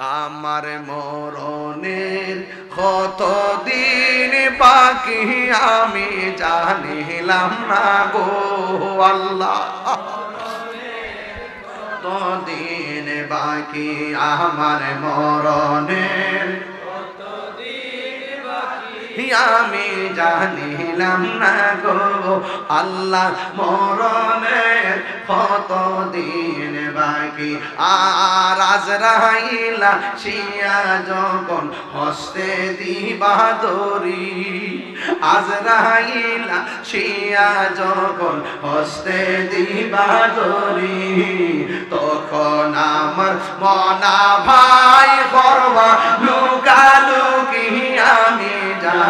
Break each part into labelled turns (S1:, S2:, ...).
S1: আমার মরণের কত দিন বাকি আমি জানিলাম না গো আল্লাহ। দিন বাকি আমার মরণের? আমি জানিলাম না গো আল্লাহ মরণের কত দিন বাকি? আর আজরাইলা শিয়া যখন হস্তে দিবা দরি আজরাইলা শিয়া যখন হস্তে দিবা দরি তখন আমার মনা ভাই করবা লুকালুকি আমি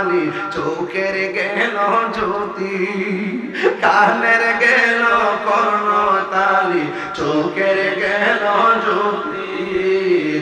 S1: তালি চোখের গেল জ্যোতি, কানের গেল কর্ণ তালি চোখের গেল জ্যোতি,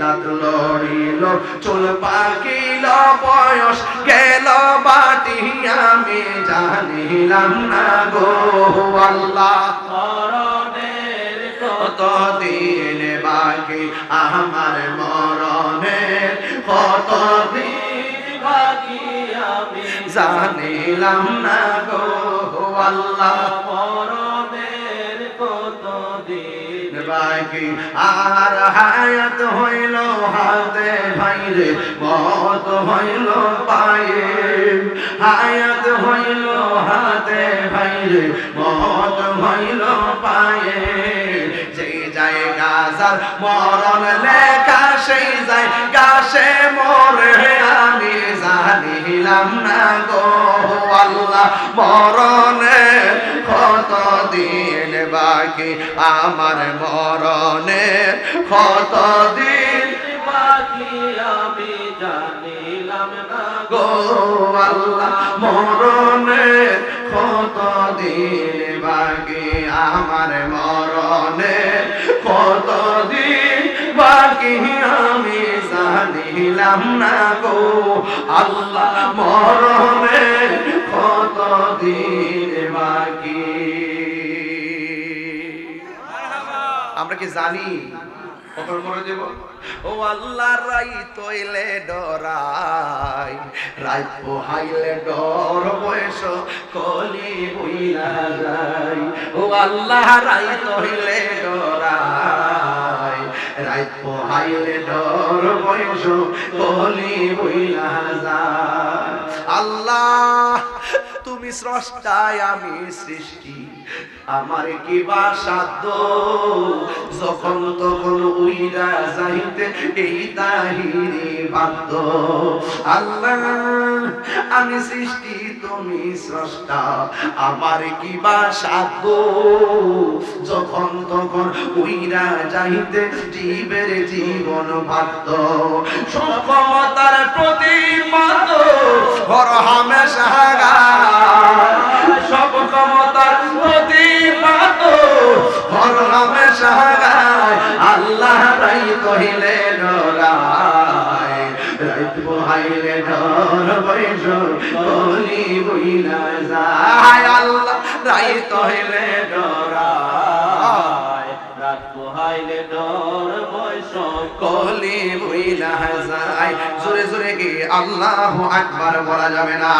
S1: দাঁত লড়িল, চুল পাকিল বয়স, গেল বাটি, আমি জানিলাম না গো, আল্লাহ
S2: কত
S1: দিন বাকি, আমার মরণের কত দিন জানিলাম না গো আল্লাহ।
S2: মরণের কত দিন
S1: বাকি আর হায়াত হইল হাতে ভাইরে মত হইল পায়ে। হায়াত হইল হাতে ভাইরে মত হইল পায়ে। যেই যায় গাজার মরণ লেখা সেই মরে আমি জানিলাম না গো আল্লাহ, মরণে কত দিন বাকি? আমার মরণে কত দিন
S2: বাকি? আমি জানিলাম না
S1: গো আল্লাহ, মরণে কত দিন বাকি? আমার মরণে জানিলাম না গো। আল্লাহ মরণে কত দিন বাকি। আমরা কি জানি ও আল্লাহ রাই তৈলে ডরাই। রাই পোহাইলে ডর বয়স কলি বইলা যাই। ও আল্লাহ রাই তৈলে ডরাই। রাই পোহাইলে ডর বয়স বলি বইলা যায় আমি সৃষ্টি। আমার কি বা সাধ্য? যখন তখন উইরা যাইতে এই বাধ্য। আল্লাহ, আমি সৃষ্টি, তুমি স্রষ্টা। আমার কি বা সাধ্য? যখন তখন উইরা যাইতে জীবের জীবন বাধ্য। সক্ষমতার প্রতিপাদ হর হামেশা হামেশা আল্লাহ রাই কহিলে ডরায় রাইত বহাইলে ডর বৈশ যায়, আল্লাহ রাই কহিলে ডরায়
S2: রাত পোহাইলে ডর বয়স
S1: কলি যায়। জোরে জোরে কি আল্লাহ আকবার বলা যাবে না।